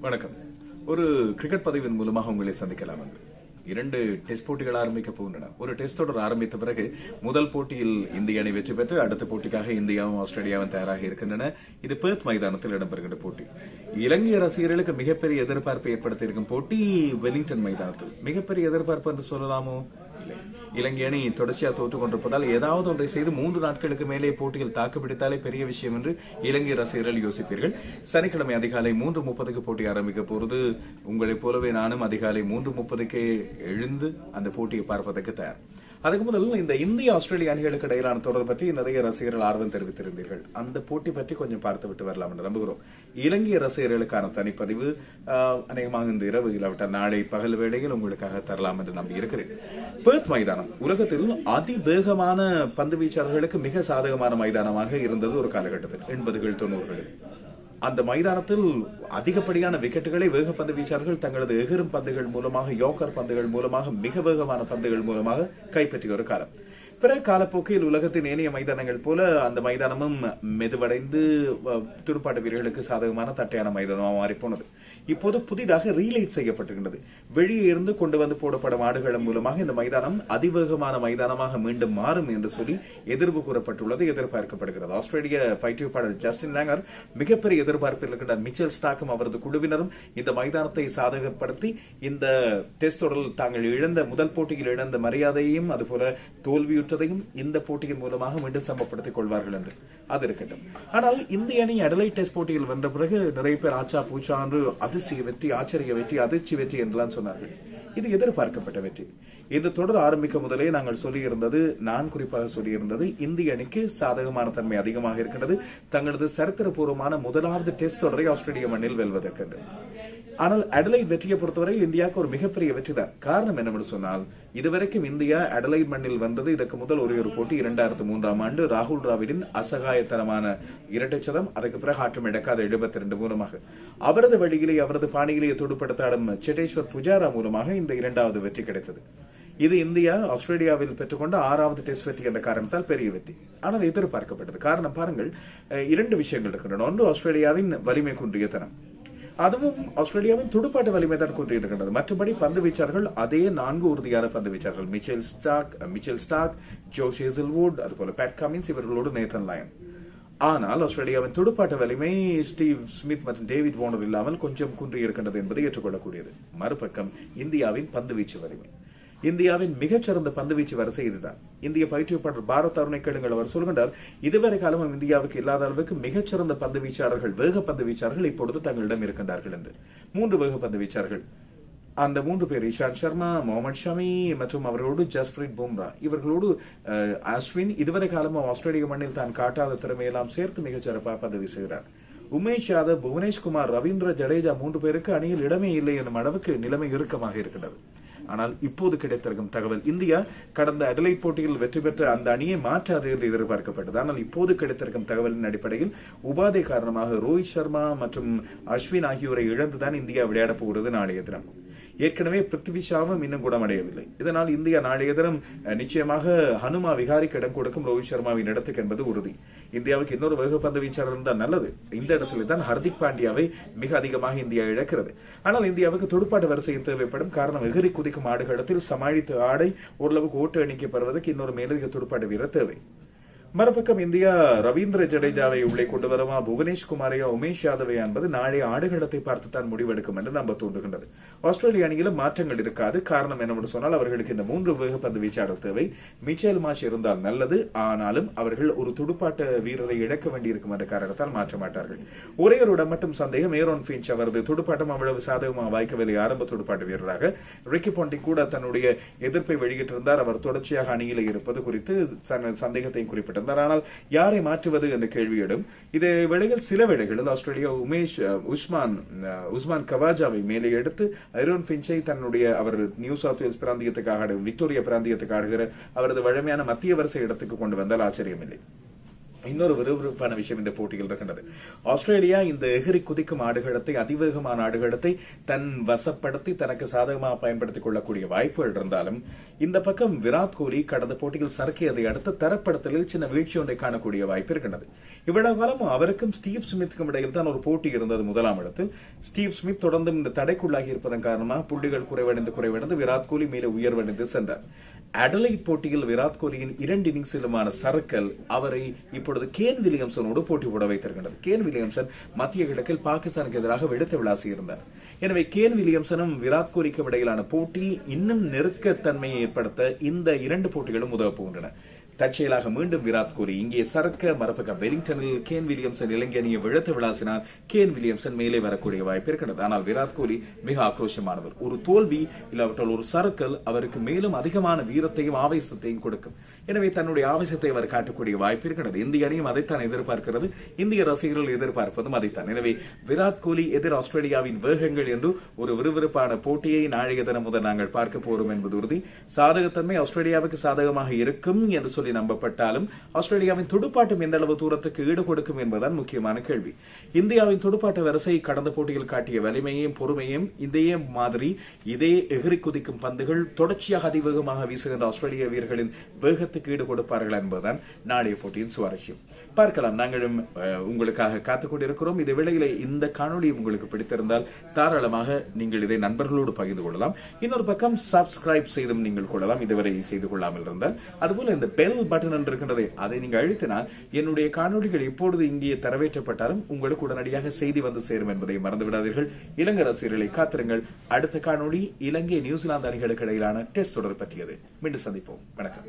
வணக்கம். ஒரு கிரிக்கெட் பதிவின் மூலமாக உங்களை சந்திக்கலாம் இரண்டு டெஸ்ட் போட்டிகள் ஆரம்பிக்க போகின்றன. ஒரு டெஸ்ட் தொடர் ஆரம்பித்த பிறகு முதல் போட்டியில் இந்திய அணி வெற்றி பெற்று அடுத்த போட்டிக்காக இந்தியாவும் ஆஸ்திரேலியாவும் தயாராக இருக்கின்றன. இது பெர்த் மைதானத்தில் இடம்பெறுகின்ற போட்டி. இலங்கை ரசிகர்களுக்கு மிகப்பெரிய எதிர்பார்ப்பை ஏற்படுத்தியிருக்கும் போட்டி வெலிங்டன் மைதானத்தில். மிகப்பெரிய எதிர்பார்ப்பு என்று சொல்லலாமோ? இல்லை. இலங்கை அணி தொடர்ச்சியாக தோற்றுக் கொண்டிருப்பதால் ஏதாவது ஒன்றை செய்து மூன்று நாட்களுக்கு மேலே போட்டியில் தாக்குப்பிடித்தாலே பெரிய விஷயம் என்று இலங்கை ரசிகர்கள் யோசிப்பீர்கள். சனிக்கிழமை அதிகாலை மூன்று முப்பதுக்கு போட்டி ஆரம்பிக்க போறது. உங்களைப் போலவே நானும் அதிகாலை மூன்று முப்பதுக்கே எழுந்து அந்த போட்டியை பார்ப்பதற்கு தயார். அதுக்கு முதல் இந்த இந்திய ஆஸ்திரேலிய அணிகளுக்கு இடையிலான தொடர் பற்றி நிறைய ரசிகர்கள் ஆர்வம் தெரிவித்திருந்தீர்கள். அந்த போட்டி பற்றி கொஞ்சம் பார்த்து விட்டு வரலாம் என்று நம்புகிறோம். இலங்கை ரசிகர்களுக்கான தனிப்பதிவு அநேகமாக இந்த இரவு இல்லாவிட்டால் நாளை பகல் வேளையில் உங்களுக்காக தரலாம் என்று நம்பி இருக்கிறேன். பெர்த் மைதானம். உலகத்தில் அதிவேகமான பந்து வீச்சாளர்களுக்கு மிக சாதகமான மைதானமாக இருந்தது ஒரு காலகட்டத்தில் எண்பதுகள் தொண்ணூறுகளில். அந்த மைதானத்தில் அதிகப்படியான விக்கெட்டுகளை வேகப்பந்து வீச்சாளர்கள் தங்களது எகிரும் பந்துகள் மூலமாக யோக்கர் பந்துகள் மூலமாக மிக வேகமான பந்துகள் மூலமாக கைப்பற்றிய ஒரு காலம். பிற காலப்போக்கில் உலகத்தின் ஏனைய மைதானங்கள் போல அந்த மைதானமும் மெதுவடைந்து துடுப்பாட்ட வீரர்களுக்கு சாதகமான தட்டையான மைதானமாக மாறிப்போனது. இப்போது புதிதாக ரீலைட் செய்யப்பட்டிருக்கின்றது. வெளியே இருந்து கொண்டு வந்து போடப்படும் ஆடுகள் மூலமாக இந்த மைதானம் அதிவேகமான மைதானமாக மீண்டும் மாறும் என்று சொல்லி எதிர்வு கூறப்பட்டுள்ளது எதிர்பார்க்கப்படுகிறது. ஆஸ்திரேலிய பயிற்றுவிப்பாளர் ஜஸ்டின் லேங்கர் மிகப்பெரிய எதிர்பார்ப்பில் இருக்கின்ற மிச்சல் ஸ்டாக்கும் அவரது குழுவினரும் இந்த மைதானத்தை சாதகப்படுத்தி இந்த டெஸ்ட் தொடரில் தாங்கள் இழந்த முதல் போட்டியில் இழந்த மரியாதையையும் அதுபோல தோல்வியுற்றதையும் இந்த போட்டியின் மூலமாக மீண்டும் சமப்படுத்திக் கொள்வார்கள் என்று. அது இருக்கட்டும். ஆனால் இந்திய அணி அடலை டெஸ்ட் போட்டியில் வென்ற பிறகு நிறைய பேர் ஆச்சா பூச்சா என்று அதிசய வெற்றி ஆச்சரிய வெற்றி அதிர்ச்சி வெற்றி என்றெல்லாம் சொன்னார்கள். இது எதிர்பார்க்கப்பட்ட வெற்றி. இந்த தொடர் ஆரம்பிக்க முதலே நாங்கள் சொல்லியிருந்தது நான் குறிப்பாக சொல்லியிருந்தது இந்திய அணிக்கு சாதகமான தன்மை அதிகமாக இருக்கின்றது தங்களது சரித்திரபூர்வமான முதலாவது டெஸ்ட் தொடரை ஆஸ்திரேலிய மண்ணில் வெல்வதற்கு ஆனால் அடலைட் வெற்றியை பொறுத்தவரையில் இந்தியாவுக்கு ஒரு மிகப்பெரிய வெற்றி தான். காரணம் என்னவென்று சொன்னால் இதுவரைக்கும் இந்தியா அடலைட் மண்ணில் வந்தது இதற்கு முதல் ஒரே ஒரு போட்டி இரண்டாயிரத்து மூன்றாம் ஆண்டு ராகுல் டிராவிடின் அசகாயத்தனமான இரட்டை சதம் அதுக்கு பிறகு ஆட்டம் இழக்காத எழுபத்தி ரெண்டு மூலமாக. அவரது வழியிலே அவரது பாணியிலேயே துடுப்படுத்தாடும் செட்டேஸ்வர் புஜாரா மூலமாக இந்த இரண்டாவது வெற்றி கிடைத்தது. இது இந்தியா ஆஸ்திரேலியாவில் பெற்றுக்கொண்ட ஆறாவது டெஸ்ட் வெற்றி என்ற காரணத்தால் பெரிய வெற்றி. ஆனால் எதிர்பார்க்கப்பட்டது. காரணம் பாருங்கள் இரண்டு விஷயங்கள் இருக்கின்றன. ஒன்று ஆஸ்திரேலியாவின் வலிமை குன்றிய தனம். அதுவும் ஆஸ்திரேலியாவின் துடுப்பாட்ட வலிமை தான் கொண்டிருக்கின்றது மற்றபடி பந்து வீச்சாளர்கள் அதே நான்கு உறுதியான பந்து வீச்சாளர்கள். Mitchell Starc Mitchell Starc Josh Hazlewood அதுபோல பேட் கமின்ஸ் இவர்களோடு நேத்தன் லயன். ஆனால் ஆஸ்திரேலியாவின் துடுப்பாட்ட வலிமை ஸ்டீவ் ஸ்மித் மற்றும் டேவிட் வார்னர் இல்லாமல் கொஞ்சம் குன்றி இருக்கின்றது என்பதை ஏற்றுக்கொள்ளக்கூடியது. மறுபக்கம் இந்தியாவின் பந்துவீச்சு வலிமை. இந்தியாவின் மிகச்சிறந்த பந்துவீச்சு வரிசை இதுதான். இந்திய பயிற்றுவிப்பாளர் பாரத் அருணை கேளுங்கள் அவர் சொல்கின்றார் இதுவரை காலமும் இந்தியாவுக்கு இல்லாத அளவுக்கு மிகச்சிறந்த பந்து வீச்சாளர்கள் வேக பந்து வீச்சாளர்கள் இப்பொழுது தங்களிடம் இருக்கின்றார்கள் என்று. மூன்று வேக பந்து வீச்சாளர்கள் அந்த மூன்று பேர் இஷாந்த் சர்மா முகமது ஷமி மற்றும் அவர்களோடு ஜஸ்பிரீத் பும்ரா. இவர்களோடு அஸ்வின் இதுவரை காலமும் ஆஸ்திரேலிய மண்ணில் தான் காட்டாத திறமையெல்லாம் சேர்த்து மிகச் சிறப்பாக பந்து வீசுகிறார் உமேஷ் யாதவ் புவனேஷ்குமார் ரவீந்திர ஜடேஜா மூன்று பேருக்கு அணியில் இடமே இல்லை என்னும் அளவுக்கு நிலைமை இறுக்கமாக இருக்கின்றது. ஆனால் இப்போது கிடைத்திருக்கும் தகவல் இந்தியா கடந்த அடலை போட்டியில் வெற்றி பெற்ற அந்த அணியை மாற்றாது என்று எதிர்பார்க்கப்பட்டது. ஆனால் இப்போது கிடைத்திருக்கும் தகவலின் அடிப்படையில் உபாதை காரணமாக ரோஹித் சர்மா மற்றும் அஸ்வின் ஆகியோரை இழந்துதான் இந்தியா விளையாடப் போகிறது நாளைய தினம். ஏற்கனவே பிருத்திவிஷாவும் இன்னும் குணமடையவில்லை. இதனால் இந்தியா நாளைய தினம் நிச்சயமாக ஹனுமா விகாரிக்கு இடம் கொடுக்கும் ரோஹித் சர்மாவின் இடத்துக்கு என்பது உறுதி. இந்தியாவுக்கு இன்னொரு வேகப்பந்து வீச்சாளர் இருந்தால் நல்லது. இந்த இடத்துல தான் ஹர்திக் பாண்டியாவை மிக அதிகமாக இந்தியா இழக்கிறது. ஆனால் இந்தியாவுக்கு துடுப்பாட்டு வரிசையில் தேவைப்படும் காரணம் எகிரி குதிக்கும் ஆடுகளத்தில் சமாளித்து ஆடை ஓரளவுக்கு ஓட்டு எண்ணிக்கை பெறுவதற்கு இன்னொரு மேலதிக துடுப்பாட்டு வீரர் தேவை. மறுபக்கம் இந்தியா ரவீந்திர ஜடேஜாவை உள்ளே கொண்டு வருமா புவனேஷ் குமாரையா உமேஷ் யாதவையா என்பது நாளை ஆடுகளத்தை பார்த்துத்தான் முடிவெடுக்கும் என்று நம்ப தூண்டுகின்றது ஆஸ்திரேலிய அணியிலும் மாற்றங்கள் இருக்காது. காரணம் என்னவென்று சொன்னால் அவர்களுக்கு இந்த மூன்று வேகப்பந்து வீச்சாளர் தேவை. மிச்சேல் மாஷ் இருந்தால் நல்லது. ஆனாலும் அவர்கள் ஒரு துடுப்பாட்ட வீரரை இழக்க வேண்டியிருக்கும் என்ற காரணத்தால் மாற்ற மாட்டார்கள். ஒரே ஒரு இடம் மட்டும் சந்தேகம். ஏரோன் பீஞ்ச் அவரது துடுப்பாட்டம் அவ்வளவு சாதகமாக வாய்க்கவில்லை. ஆரம்ப துடுப்பாட்ட வீரராக. ரிக்கி பாண்டி கூட தன்னுடைய எதிர்ப்பை வெளியிட்டிருந்தார். அவர் தொடர்ச்சியாக அணியில் இருப்பது குறித்து சந்தேகத்தையும் குறிப்பிட்டார் குறிப்பிட்டிருந்தார் ஆனால் யாரை மாற்றுவது என்ற கேள்வியிடும் இதே வேளையில் சில வேளைகளில் ஆஸ்திரேலியா உமேஷ் உஸ்மான் உஸ்மான் கவாஜாவை மேலே எடுத்து ஐரோன் பிஞ்சை தன்னுடைய அவர் நியூ சவுத் வேல்ஸ் பிராந்தியத்துக்கு ஆடு விக்டோரியா பிராந்தியத்துக்கு ஆடுகிற அவரது வழமையான மத்திய வரிசை இடத்துக்கு கொண்டு வந்தால் ஆச்சரியமில்லை. இன்னொரு விறுவிறுப்பான விஷயம் இந்த போட்டியில் இருக்கின்றது. ஆஸ்திரேலியா இந்த எகிரி குதிக்கும் ஆடுகளத்தை அதிவேகமான ஆடுகளத்தை தன் வசப்படுத்தி தனக்கு சாதகமாக பயன்படுத்திக் கொள்ளக்கூடிய வாய்ப்புகள் இருந்தாலும் இந்த பக்கம் விராட் கோலி கடந்த போட்டியில் சறுக்கியதை அடுத்து தரப்படுத்தலில் சின்ன வீழ்ச்சி ஒன்றை காணக்கூடிய வாய்ப்பு இருக்கின்றது. இவ்வளவு காலமும் அவருக்கும் ஸ்டீவ் ஸ்மித்துக்கும் இடையில் தான் ஒரு போட்டி இருந்தது முதலாம் இடத்தில். ஸ்டீவ் ஸ்மித் தொடர்ந்து இந்த தடைக்குள்ளாகி இருப்பதன் காரணமாக புள்ளிகள் குறைவடைந்து குறைவடைந்து விராட் கோலி மேலே உயர்வடைந்து சென்றார். அடலைட் போட்டியில் விராட் கோலியின் இரண்டு இன்னிங்ஸிலுமான சறுக்கல் அவரை இப்பொழுது கேன் வில்லியம்சனோடு போட்டி போட வைத்திருக்கின்றது. கேன் வில்லியம்சன் மத்திய கிழக்கில் பாகிஸ்தானுக்கு எதிராக வெடித்து விளாசி இருந்தார் எனவே கேன் வில்லியம்சனும் விராட் கோலிக்கும் இடையிலான போட்டி இன்னும் நெருக்கத்தன்மையை ஏற்படுத்த இந்த இரண்டு போட்டிகளும் உதவ போகின்றன. தற்செயலாக மீண்டும் விராட் கோலி இங்கே சரக்க மரபக வெலிங்டனில் கேன் வில்லியம்சன் இளைஞனியை விழத்து விளாசினால் கேன் வில்லியம்சன் மேலே வரக்கூடிய வாய்ப்பு இருக்கிறது. ஆனால் விராட் கோலி மிக ஆக்ரோஷமானவர். ஒரு தோல்வி இல்லாவிட்டால் ஒரு சறுக்கல் அவருக்கு மேலும் அதிகமான வீரத்தையும் ஆவேசத்தையும் கொடுக்கும். எனவே தன்னுடைய ஆவேசத்தை அவர் காட்டக்கூடிய வாய்ப்பு இருக்கிறது. இந்திய அணியும் அதைத்தான் எதிர்பார்க்கிறது. இந்திய ரசிகர்கள் எதிர்பார்ப்பதும் அதைத்தான். எனவே விராட் கோலி எதிர் ஆஸ்திரேலியாவின் வேகங்கள் என்று ஒரு விறுவிறுப்பான போட்டியை நாளைய தினம் முதல் நாங்கள் பார்க்க போறோம் என்பது உறுதி. சாதகத்தன்மை ஆஸ்திரேலியாவுக்கு சாதகமாக இருக்கும் என்று சொல்லி நம்பப்பட்டாலும் ஆஸ்திரேலியாவின் துடுப்பாட்டம் எந்த அளவு தூரத்துக்கு ஈடு கொடுக்கும் என்பதுதான் முக்கியமான கேள்வி. இந்தியாவின் துடுப்பாட்ட வரிசை கடந்த போட்டியில் காட்டிய வலிமையும் பொறுமையும் இதே மாதிரி இதே எகிரி குதிக்கும் பந்துகள் தொடர்ச்சியாக அதிவேகமாக வீசுகின்ற ஆஸ்திரேலிய வீரர்களின் வேகத்துக்கு ஈடு கொடுப்பார்கள் என்பதுதான் நாளைய போட்டியின் சுவாரஸ்யம். பார்க்கலாம். நாங்களும் உங்களுக்காக காத்துக் கொண்டிருக்கிறோம். இந்த வேளையில இந்த காணொலி உங்களுக்கு பிடித்திருந்தால் தாராளமாக நீங்கள் இதை நண்பர்களோடு பகிர்ந்து கொள்ளலாம். இன்னொரு பக்கம் சப்ஸ்கிரைப் செய்தும் நீங்கள் கொள்ளலாம். இதுவரை செய்து கொள்ளாமல் இருந்தால் அதுபோல இந்த பெல் பட்டன் என்று இருக்கின்றதை அதை நீங்கள் அழுத்தினால் என்னுடைய காணொளிகள் எப்பொழுது இங்கே தரவேற்றப்பட்டாலும் உங்களுக்கு உடனடியாக செய்தி வந்து சேரும் என்பதை மறந்துவிடாதீர்கள். இலங்கை ரசிகர்களை காத்திருங்கள். அடுத்த காணொளி இலங்கை நியூசிலாந்து அணிகளுக்கு இடையிலான டெஸ்ட் தொடர் பற்றியது. மீண்டும் சந்திப்போம். வணக்கம்.